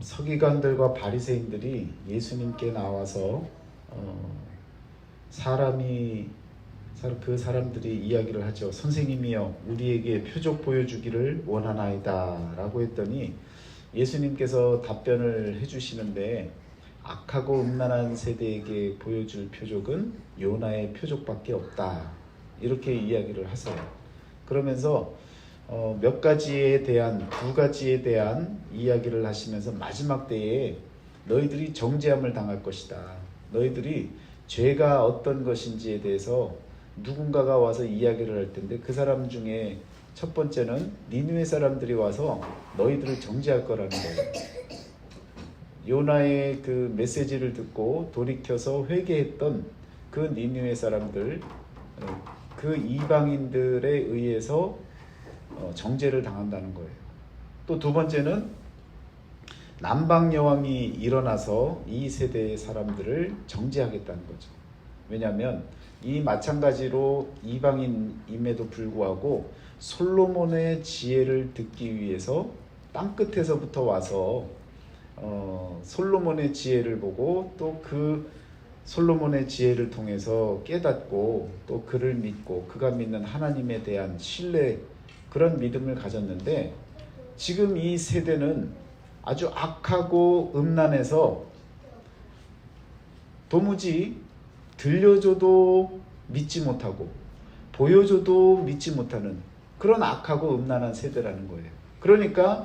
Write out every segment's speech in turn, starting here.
서기관들과 바리새인들이 예수님께 나와서 어, 사람이 사- 그 사람들이 이야기를 하죠. 선생님이여 우리에게 표적 보여주기를 원하나이다라고 했더니 예수님께서 답변을 해주시는데 악하고 음란한 세대에게 보여줄 표적은 요나의 표적밖에 없다 이렇게 이야기를 하세요. 그러면서 어, 몇 가지에 대한 두 가지에 대한 이야기를 하시면서 마지막 때에 너희들이 정죄함을 당할 것이다. 너희들이 죄가 어떤 것인지에 대해서 누군가가 와서 이야기를 할 텐데 그 사람 중에 첫 번째는 니누의 사람들이 와서 너희들을 정죄할 거라는 거예요. 요나의 그 메시지를 듣고 돌이켜서 회개했던 그 니누의 사람들, 어, 그 이방인들에 의해서 어, 정죄를 당한다는 거예요. 또 두 번째는 남방 여왕이 일어나서 이 세대의 사람들을 정죄하겠다는 거죠. 왜냐하면 이 마찬가지로 이방인임에도 불구하고 솔로몬의 지혜를 듣기 위해서 땅 끝에서부터 와서 어, 솔로몬의 지혜를 보고 또 그 솔로몬의 지혜를 통해서 깨닫고 또 그를 믿고 그가 믿는 하나님에 대한 신뢰 그런 믿음을 가졌는데 지금 이 세대는 아주 악하고 음란해서 도무지 들려줘도 믿지 못하고 보여줘도 믿지 못하는 그런 악하고 음란한 세대라는 거예요. 그러니까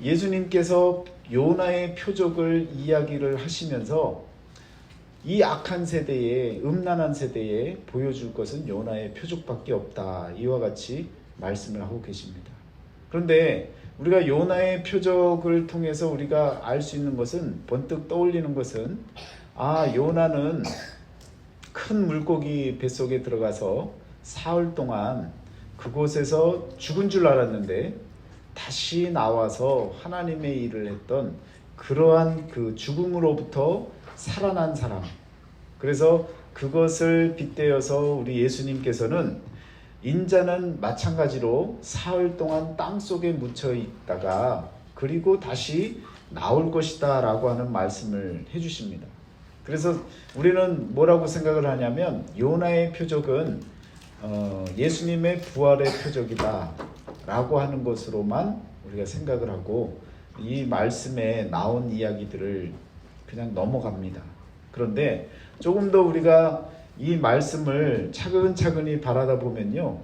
예수님께서 요나의 표적을 이야기를 하시면서 이 악한 세대에 음란한 세대에 보여줄 것은 요나의 표적밖에 없다. 이와 같이 말씀을 하고 계십니다. 그런데 우리가 요나의 표적을 통해서 우리가 알 수 있는 것은 번뜩 떠올리는 것은 아 요나는 큰 물고기 뱃속에 들어가서 사흘 동안 그곳에서 죽은 줄 알았는데 다시 나와서 하나님의 일을 했던 그러한 그 죽음으로부터 살아난 사람. 그래서 그것을 빗대어서 우리 예수님께서는 인자는 마찬가지로 사흘 동안 땅 속에 묻혀 있다가 그리고 다시 나올 것이다 라고 하는 말씀을 해주십니다. 그래서 우리는 뭐라고 생각을 하냐면 요나의 표적은 어, 예수님의 부활의 표적이다 라고 하는 것으로만 우리가 생각을 하고 이 말씀에 나온 이야기들을 그냥 넘어갑니다. 그런데 조금 더 우리가 이 말씀을 차근차근히 바라다 보면요.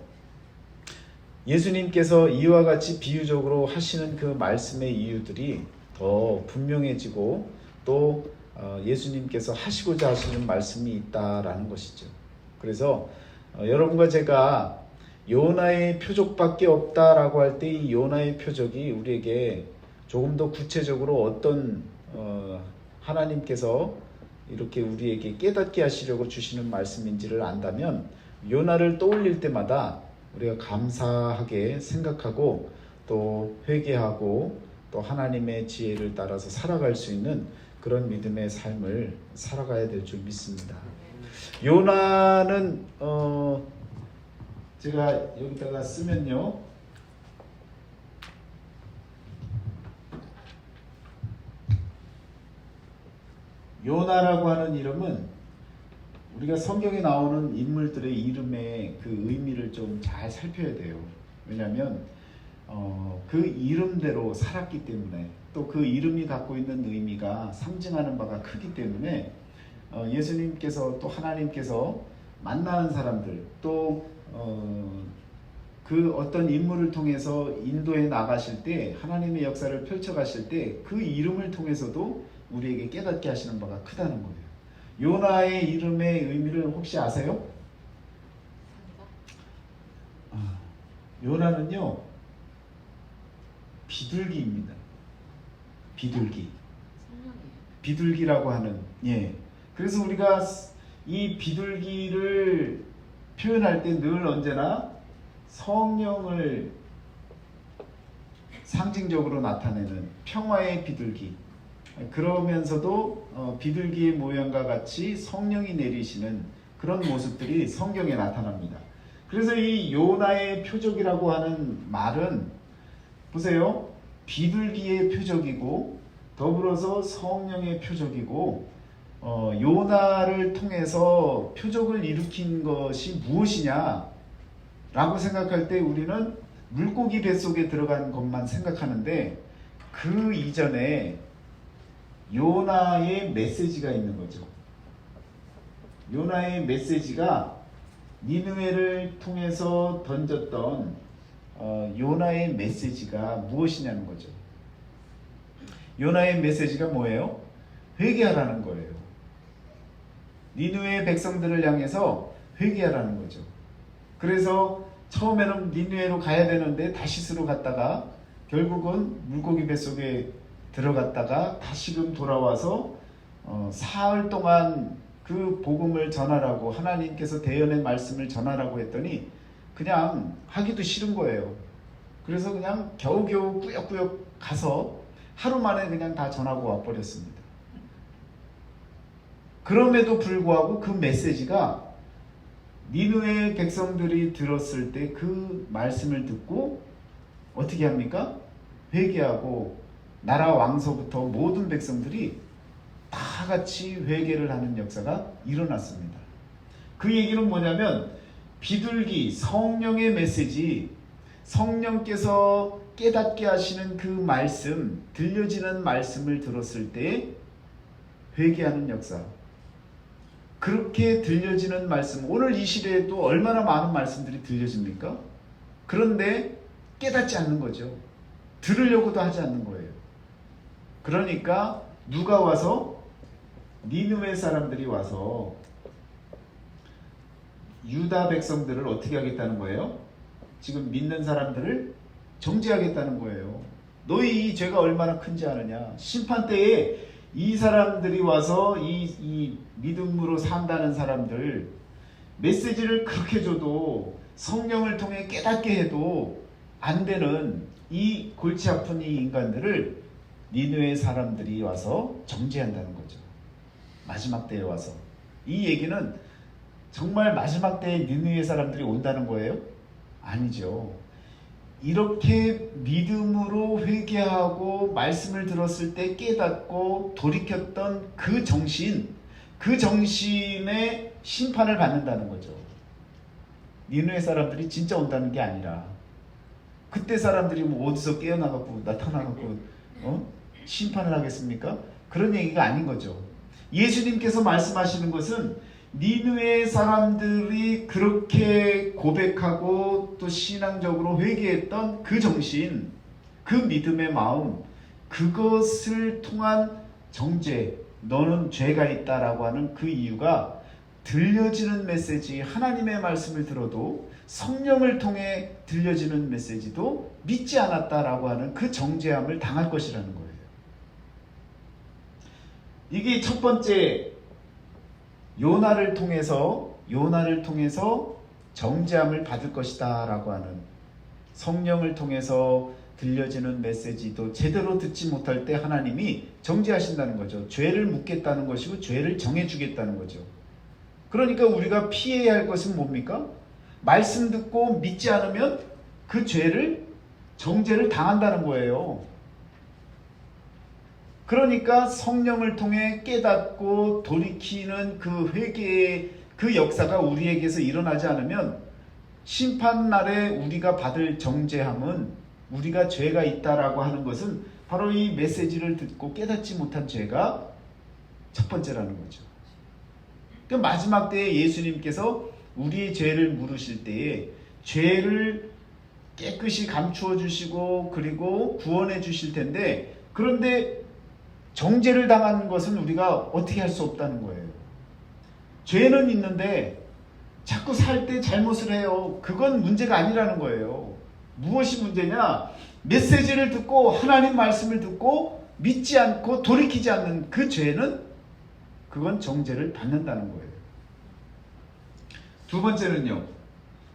예수님께서 이와 같이 비유적으로 하시는 그 말씀의 이유들이 더 분명해지고 또 어, 예수님께서 하시고자 하시는 말씀이 있다라는 것이죠. 그래서 어, 여러분과 제가 요나의 표적밖에 없다라고 할 때 이 요나의 표적이 우리에게 조금 더 구체적으로 어떤 어, 하나님께서 이렇게 우리에게 깨닫게 하시려고 주시는 말씀인지를 안다면 요나를 떠올릴 때마다 우리가 감사하게 생각하고 또 회개하고 또 하나님의 지혜를 따라서 살아갈 수 있는 그런 믿음의 삶을 살아가야 될 줄 믿습니다. 요나는 어 제가 여기다가 쓰면요. 요나라고 하는 이름은 우리가 성경에 나오는 인물들의 이름의 그 의미를 좀 잘 살펴야 돼요. 왜냐하면 어, 그 이름대로 살았기 때문에 또 그 이름이 갖고 있는 의미가 상징하는 바가 크기 때문에 어, 예수님께서 또 하나님께서 만나는 사람들 또 어, 그 어떤 인물을 통해서 인도에 나가실 때 하나님의 역사를 펼쳐 가실 때 그 이름을 통해서도 우리에게 깨닫게 하시는 바가 크다는 거예요. 요나의 이름의 의미를 혹시 아세요? 아, 요나는요 비둘기입니다. 비둘기. 비둘기라고 하는 예. 그래서 우리가 이 비둘기를 표현할 때 늘 언제나 성령을 상징적으로 나타내는 평화의 비둘기. 그러면서도 어, 비둘기의 모양과 같이 성령이 내리시는 그런 모습들이 성경에 나타납니다. 그래서 이 요나의 표적이라고 하는 말은 보세요. 비둘기의 표적이고 더불어서 성령의 표적이고 어, 요나를 통해서 표적을 일으킨 것이 무엇이냐 라고 생각할 때 우리는 물고기 뱃속에 들어간 것만 생각하는데 그 이전에 요나의 메시지가 있는 거죠. 요나의 메시지가 니느웨를 통해서 던졌던 어, 요나의 메시지가 무엇이냐는 거죠. 요나의 메시지가 뭐예요? 회개하라는 거예요. 니누의 백성들을 향해서 회개하라는 거죠. 그래서 처음에는 니누에로 가야 되는데 다시스로 갔다가 결국은 물고기 뱃속에 들어갔다가 다시금 돌아와서 어, 사흘 동안 그 복음을 전하라고 하나님께서 대연의 말씀을 전하라고 했더니 그냥 하기도 싫은 거예요. 그래서 그냥 겨우겨우 꾸역꾸역 가서 하루 만에 그냥 다 전하고 와버렸습니다. 그럼에도 불구하고 그 메시지가 니누의 백성들이 들었을 때 그 말씀을 듣고 어떻게 합니까? 회개하고 나라 왕서부터 모든 백성들이 다 같이 회개를 하는 역사가 일어났습니다. 그 얘기는 뭐냐면 비둘기 성령의 메시지 성령께서 깨닫게 하시는 그 말씀 들려지는 말씀을 들었을 때 회개하는 역사 그렇게 들려지는 말씀 오늘 이 시대에 또 얼마나 많은 말씀들이 들려집니까? 그런데 깨닫지 않는 거죠. 들으려고도 하지 않는 거예요. 그러니까 누가 와서 니누의 사람들이 와서 유다 백성들을 어떻게 하겠다는 거예요? 지금 믿는 사람들을 정죄하겠다는 거예요. 너희 이 죄가 얼마나 큰지 아느냐? 심판 때에 이 사람들이 와서 이, 이 믿음으로 산다는 사람들 메시지를 그렇게 줘도 성령을 통해 깨닫게 해도 안 되는 이 골치 아픈 이 인간들을 니누의 사람들이 와서 정죄한다는 거죠. 마지막 때에 와서 이 얘기는 정말 마지막 때에 니누의 사람들이 온다는 거예요? 아니죠. 이렇게 믿음으로 회개하고 말씀을 들었을 때 깨닫고 돌이켰던 그 정신, 그 정신의 심판을 받는다는 거죠. 니누의 사람들이 진짜 온다는 게 아니라 그때 사람들이 뭐 어디서 깨어나갖고 나타나갖고 어? 심판을 하겠습니까? 그런 얘기가 아닌 거죠. 예수님께서 말씀하시는 것은 니누의 사람들이 그렇게 고백하고 또 신앙적으로 회개했던 그 정신, 그 믿음의 마음, 그것을 통한 정죄, 너는 죄가 있다라고 하는 그 이유가 들려지는 메시지, 하나님의 말씀을 들어도 성령을 통해 들려지는 메시지도 믿지 않았다라고 하는 그 정죄함을 당할 것이라는 거예요. 이게 첫 번째 요나를 통해서 요나를 통해서 정죄함을 받을 것이다라고 하는 성령을 통해서 들려지는 메시지도 제대로 듣지 못할 때 하나님이 정죄하신다는 거죠. 죄를 묻겠다는 것이고 죄를 정해 주겠다는 거죠. 그러니까 우리가 피해야 할 것은 뭡니까? 말씀 듣고 믿지 않으면 그 죄를 정죄를 당한다는 거예요. 그러니까 성령을 통해 깨닫고 돌이키는 그 회개의 그 역사가 우리에게서 일어나지 않으면 심판 날에 우리가 받을 정죄함은 우리가 죄가 있다라고 하는 것은 바로 이 메시지를 듣고 깨닫지 못한 죄가 첫 번째라는 거죠. 그 마지막 때에 예수님께서 우리의 죄를 물으실 때에 죄를 깨끗이 감추어 주시고 그리고 구원해 주실 텐데 그런데 정죄를 당하는 것은 우리가 어떻게 할 수 없다는 거예요. 죄는 있는데 자꾸 살 때 잘못을 해요. 그건 문제가 아니라는 거예요. 무엇이 문제냐? 메시지를 듣고 하나님 말씀을 듣고 믿지 않고 돌이키지 않는 그 죄는 그건 정죄를 받는다는 거예요. 두 번째는요.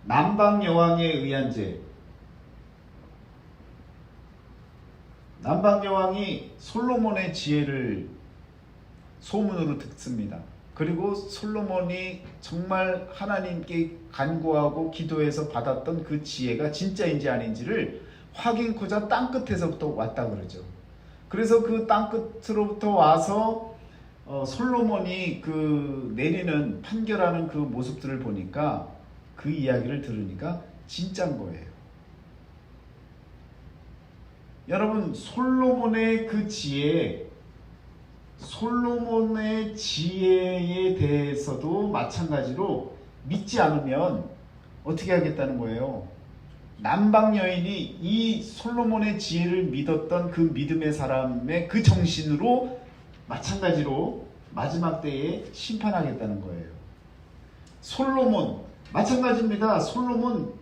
남방 여왕에 의한 죄. 남방 여왕이 솔로몬의 지혜를 소문으로 듣습니다. 그리고 솔로몬이 정말 하나님께 간구하고 기도해서 받았던 그 지혜가 진짜인지 아닌지를 확인코자 땅 끝에서부터 왔다 그러죠. 그래서 그 땅 끝으로부터 와서 어, 솔로몬이 그 내리는 판결하는 그 모습들을 보니까 그 이야기를 들으니까 진짜인 거예요. 여러분 솔로몬의 그 지혜, 솔로몬의 지혜에 대해서도 마찬가지로 믿지 않으면 어떻게 하겠다는 거예요? 남방 여인이 이 솔로몬의 지혜를 믿었던 그 믿음의 사람의 그 정신으로 마찬가지로 마지막 때에 심판하겠다는 거예요. 솔로몬 마찬가지입니다. 솔로몬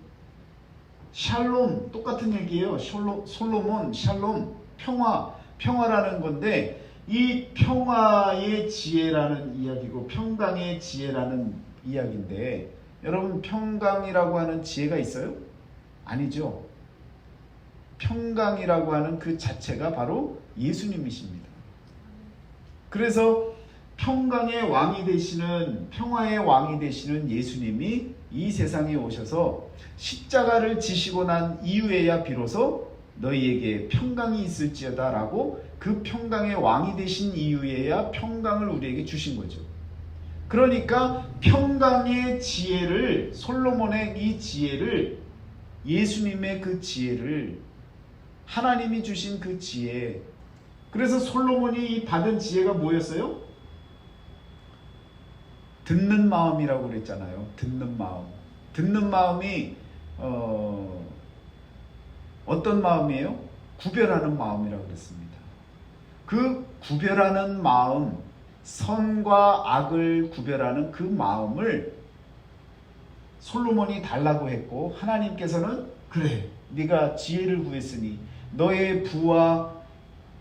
샬롬 똑같은 얘기예요. 솔로, 솔로몬 샬롬 평화 평화라는 건데 이 평화의 지혜라는 이야기고 평강의 지혜라는 이야기인데 여러분 평강이라고 하는 지혜가 있어요? 아니죠. 평강이라고 하는 그 자체가 바로 예수님이십니다. 그래서 평강의 왕이 되시는 평화의 왕이 되시는 예수님이 이 세상에 오셔서 십자가를 지시고 난 이후에야 비로소 너희에게 평강이 있을지어다라고 그 평강의 왕이 되신 이후에야 평강을 우리에게 주신 거죠. 그러니까 평강의 지혜를 솔로몬의 이 지혜를 예수님의 그 지혜를 하나님이 주신 그 지혜 그래서 솔로몬이 받은 지혜가 뭐였어요? 듣는 마음이라고 그랬잖아요. 듣는 마음. 듣는 마음이 어, 어떤 마음이에요? 구별하는 마음이라고 그랬습니다. 그 구별하는 마음, 선과 악을 구별하는 그 마음을 솔로몬이 달라고 했고 하나님께서는 그래 네가 지혜를 구했으니 너의 부와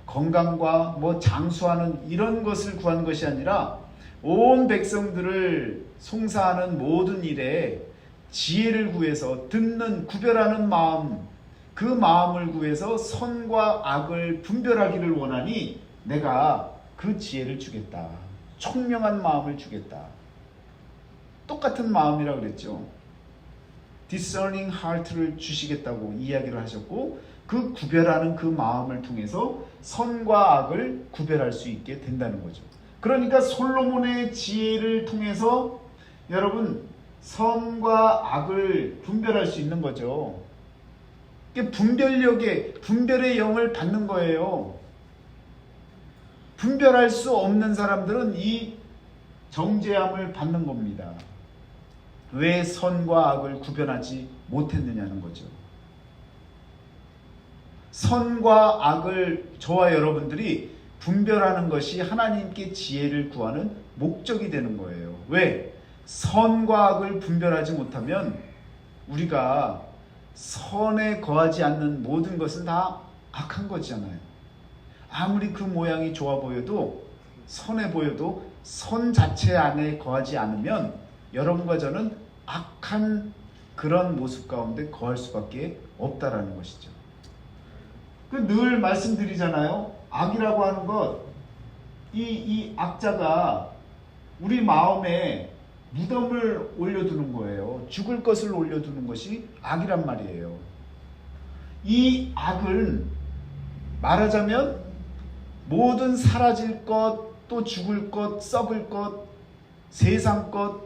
건강과 뭐 장수하는 이런 것을 구한 것이 아니라 온 백성들을 송사하는 모든 일에 지혜를 구해서 듣는 구별하는 마음 그 마음을 구해서 선과 악을 분별하기를 원하니 내가 그 지혜를 주겠다. 총명한 마음을 주겠다. 똑같은 마음이라고 그랬죠. discerning heart를 주시겠다고 이야기를 하셨고 그 구별하는 그 마음을 통해서 선과 악을 구별할 수 있게 된다는 거죠. 그러니까 솔로몬의 지혜를 통해서 여러분 선과 악을 분별할 수 있는 거죠. 분별력의 분별의 영을 받는 거예요. 분별할 수 없는 사람들은 이 정죄함을 받는 겁니다. 왜 선과 악을 구별하지 못했느냐는 거죠. 선과 악을 저와 여러분들이 분별하는 것이 하나님께 지혜를 구하는 목적이 되는 거예요. 왜? 선과 악을 분별하지 못하면 우리가 선에 거하지 않는 모든 것은 다 악한 거잖아요. 아무리 그 모양이 좋아 보여도 선해 보여도 선 자체 안에 거하지 않으면 여러분과 저는 악한 그런 모습 가운데 거할 수밖에 없다라는 것이죠. 그늘 말씀드리잖아요. 악이라고 하는 것, 이, 이 악자가 우리 마음에 무덤을 올려두는 거예요. 죽을 것을 올려두는 것이 악이란 말이에요. 이 악은 말하자면 모든 사라질 것, 또 죽을 것, 썩을 것, 세상 것,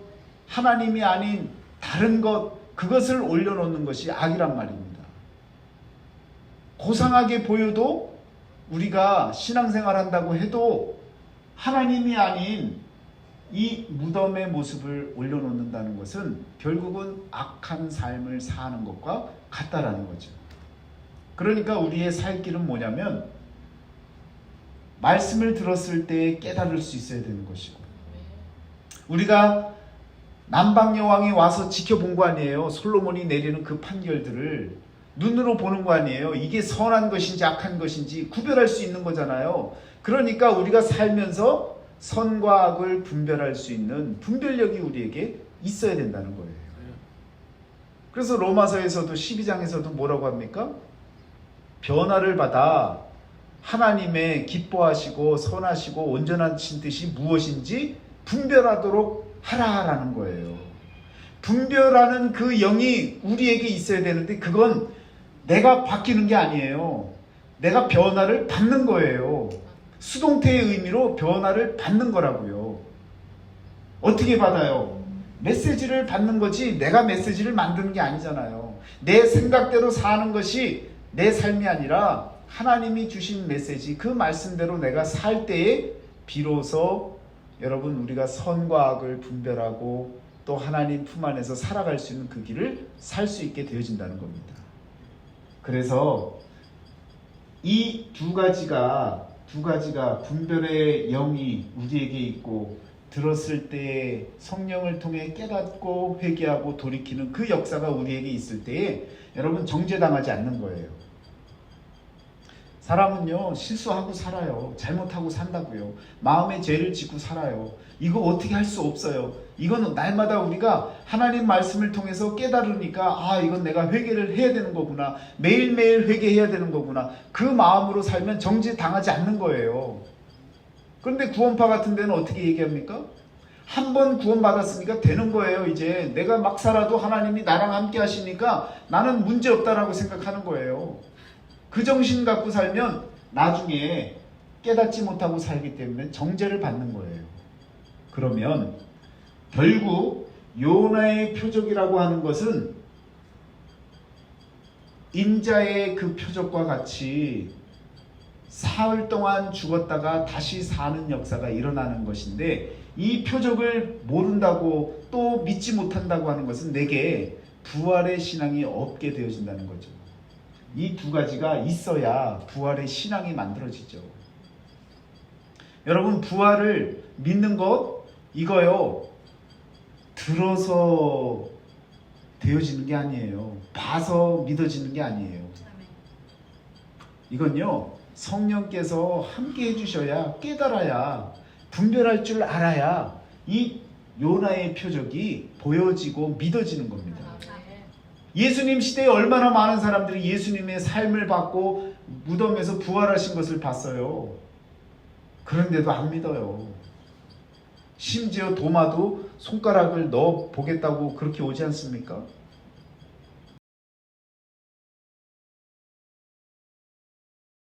하나님이 아닌 다른 것, 그것을 올려놓는 것이 악이란 말입니다. 고상하게 보여도 우리가 신앙생활 한다고 해도 하나님이 아닌 이 무덤의 모습을 올려놓는다는 것은 결국은 악한 삶을 사는 것과 같다라는 거죠. 그러니까 우리의 살 길은 뭐냐면 말씀을 들었을 때 깨달을 수 있어야 되는 것이고 우리가 남방 여왕이 와서 지켜본 거 아니에요. 솔로몬이 내리는 그 판결들을 눈으로 보는 거 아니에요. 이게 선한 것인지 악한 것인지 구별할 수 있는 거잖아요. 그러니까 우리가 살면서 선과 악을 분별할 수 있는 분별력이 우리에게 있어야 된다는 거예요. 그래서 로마서에서도 12장에서도 뭐라고 합니까? 변화를 받아 하나님의 기뻐하시고 선하시고 온전하신 뜻이 무엇인지 분별하도록 하라라는 거예요. 분별하는 그 영이 우리에게 있어야 되는데 그건 내가 바뀌는 게 아니에요. 내가 변화를 받는 거예요. 수동태의 의미로 변화를 받는 거라고요. 어떻게 받아요? 메시지를 받는 거지 내가 메시지를 만드는 게 아니잖아요. 내 생각대로 사는 것이 내 삶이 아니라 하나님이 주신 메시지 그 말씀대로 내가 살 때에 비로소 여러분 우리가 선과 악을 분별하고 또 하나님 품 안에서 살아갈 수 있는 그 길을 살 수 있게 되어진다는 겁니다. 그래서 이 두 가지가 두 가지가 분별의 영이 우리에게 있고 들었을 때 성령을 통해 깨닫고 회개하고 돌이키는 그 역사가 우리에게 있을 때에 여러분 정죄당하지 않는 거예요. 사람은요 실수하고 살아요. 잘못하고 산다고요. 마음의 죄를 짓고 살아요. 이거 어떻게 할 수 없어요. 이거는 날마다 우리가 하나님 말씀을 통해서 깨달으니까 아 이건 내가 회개를 해야 되는 거구나. 매일매일 회개해야 되는 거구나. 그 마음으로 살면 정죄 당하지 않는 거예요. 그런데 구원파 같은 데는 어떻게 얘기합니까? 한번 구원받았으니까 되는 거예요, 이제. 내가 막 살아도 하나님이 나랑 함께 하시니까 나는 문제 없다라고 생각하는 거예요. 그 정신 갖고 살면 나중에 깨닫지 못하고 살기 때문에 정죄를 받는 거예요. 그러면 결국 요나의 표적이라고 하는 것은 인자의 그 표적과 같이 사흘 동안 죽었다가 다시 사는 역사가 일어나는 것인데 이 표적을 모른다고 또 믿지 못한다고 하는 것은 내게 부활의 신앙이 없게 되어진다는 거죠. 이 두 가지가 있어야 부활의 신앙이 만들어지죠. 여러분 부활을 믿는 것 이거요. 들어서 되어지는 게 아니에요. 봐서 믿어지는 게 아니에요. 이건요. 성령께서 함께 해주셔야 깨달아야 분별할 줄 알아야 이 요나의 표적이 보여지고 믿어지는 겁니다. 예수님 시대에 얼마나 많은 사람들이 예수님의 삶을 받고 무덤에서 부활하신 것을 봤어요. 그런데도 안 믿어요. 심지어 도마도 손가락을 넣어 보겠다고 그렇게 오지 않습니까?